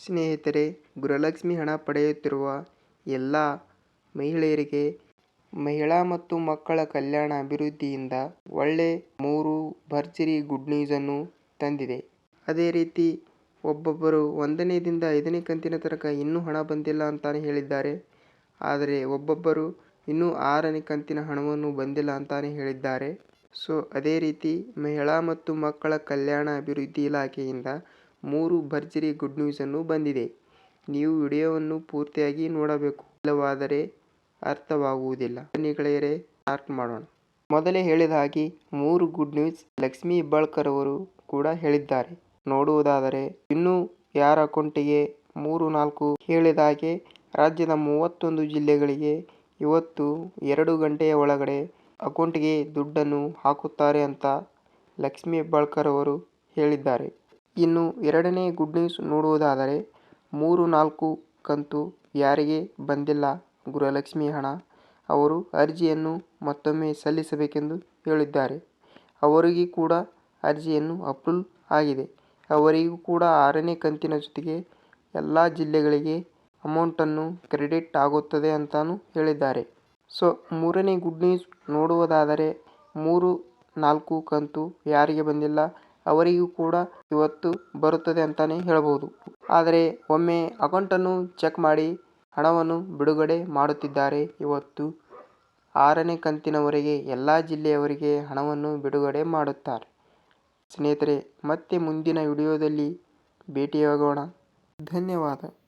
ಸ್ನೇಹಿತರೆ, ಗೃಹಲಕ್ಷ್ಮಿ ಹಣ ಪಡೆಯುತ್ತಿರುವ ಎಲ್ಲ ಮಹಿಳೆಯರಿಗೆ ಮಹಿಳಾ ಮತ್ತು ಮಕ್ಕಳ ಕಲ್ಯಾಣ ಅಭಿವೃದ್ಧಿಯಿಂದ ಒಳ್ಳೆ ಮೂರು ಭರ್ಜರಿ ಗುಡ್ ನ್ಯೂಸನ್ನು ತಂದಿದೆ. ಅದೇ ರೀತಿ ಒಬ್ಬೊಬ್ಬರು ಒಂದನೇದಿಂದ ಐದನೇ ಕಂತಿನ ತನಕ ಇನ್ನೂ ಹಣ ಬಂದಿಲ್ಲ ಅಂತಾನೆ ಹೇಳಿದ್ದಾರೆ. ಆದರೆ ಒಬ್ಬೊಬ್ಬರು ಇನ್ನೂ ಆರನೇ ಕಂತಿನ ಹಣವನ್ನು ಬಂದಿಲ್ಲ ಅಂತಾನೆ ಹೇಳಿದ್ದಾರೆ. ಸೊ, ಅದೇ ರೀತಿ ಮಹಿಳಾ ಮತ್ತು ಮಕ್ಕಳ ಕಲ್ಯಾಣ ಅಭಿವೃದ್ಧಿ ಇಲಾಖೆಯಿಂದ ಮೂರು ಭರ್ಜರಿ ಗುಡ್ ನ್ಯೂಸನ್ನು ಬಂದಿದೆ. ನೀವು ವಿಡಿಯೋವನ್ನು ಪೂರ್ತಿಯಾಗಿ ನೋಡಬೇಕು. ಇಲ್ಲವಾದರೆ ಅರ್ಥವಾಗುವುದಿಲ್ಲ. ಬನ್ನಿ ಗೆಳೆಯರೇ ಸ್ಟಾರ್ಟ್ ಮಾಡೋಣ. ಮೊದಲೇ ಹೇಳಿದ ಹಾಗೆ ಮೂರು ಗುಡ್ ನ್ಯೂಸ್ ಲಕ್ಷ್ಮೀ ಹೆಬ್ಬಾಳ್ಕರ್ ಅವರು ಕೂಡ ಹೇಳಿದ್ದಾರೆ. ನೋಡುವುದಾದರೆ ಇನ್ನೂ ಯಾರ ಅಕೌಂಟಿಗೆ ಮೂರು ನಾಲ್ಕು ಹೇಳಿದ ಹಾಗೆ ರಾಜ್ಯದ ಮೂವತ್ತೊಂದು ಜಿಲ್ಲೆಗಳಿಗೆ ಇವತ್ತು ಎರಡು ಗಂಟೆಯ ಒಳಗಡೆ ಅಕೌಂಟಿಗೆ ದುಡ್ಡನ್ನು ಹಾಕುತ್ತಾರೆ ಅಂತ ಲಕ್ಷ್ಮೀ ಹೆಬ್ಬಾಳ್ಕರ್ ಅವರು ಹೇಳಿದ್ದಾರೆ. ಇನ್ನು ಎರಡನೇ ಗುಡ್ ನ್ಯೂಸ್ ನೋಡುವುದಾದರೆ ಮೂರು ನಾಲ್ಕು ಕಂತು ಯಾರಿಗೆ ಬಂದಿಲ್ಲ ಗೃಹಲಕ್ಷ್ಮಿ ಹಣ. ಅವರು ಅರ್ಜಿಯನ್ನು ಮತ್ತೊಮ್ಮೆ ಸಲ್ಲಿಸಬೇಕೆಂದು ಹೇಳಿದ್ದಾರೆ. ಅವರಿಗೆ ಕೂಡ ಅರ್ಜಿಯನ್ನು ಅಪ್ರೂವ್ ಆಗಿದೆ. ಅವರಿಗೂ ಕೂಡ ಆರನೇ ಕಂತಿನ ಜೊತೆಗೆ ಎಲ್ಲ ಜಿಲ್ಲೆಗಳಿಗೆ ಅಮೌಂಟನ್ನು ಕ್ರೆಡಿಟ್ ಆಗುತ್ತದೆ ಅಂತಲೂ ಹೇಳಿದ್ದಾರೆ. ಸೊ, ಮೂರನೇ ಗುಡ್ ನ್ಯೂಸ್ ನೋಡುವುದಾದರೆ ಮೂರು ನಾಲ್ಕು ಕಂತು ಯಾರಿಗೆ ಬಂದಿಲ್ಲ ಅವರಿಗೂ ಕೂಡ ಇವತ್ತು ಬರುತ್ತದೆ ಅಂತಾನೆ ಹೇಳ್ಬೋದು. ಆದರೆ ಒಮ್ಮೆ ಅಕೌಂಟನ್ನು ಚೆಕ್ ಮಾಡಿ ಹಣವನ್ನು ಬಿಡುಗಡೆ ಮಾಡುತ್ತಿದ್ದಾರೆ. ಇವತ್ತು ಆರನೇ ಕಂತಿನವರೆಗೆ ಎಲ್ಲ ಜಿಲ್ಲೆಯವರಿಗೆ ಹಣವನ್ನು ಬಿಡುಗಡೆ ಮಾಡುತ್ತಾರೆ. ಸ್ನೇಹಿತರೆ, ಮತ್ತೆ ಮುಂದಿನ ವಿಡಿಯೋದಲ್ಲಿ ಭೇಟಿಯಾಗೋಣ. ಧನ್ಯವಾದ.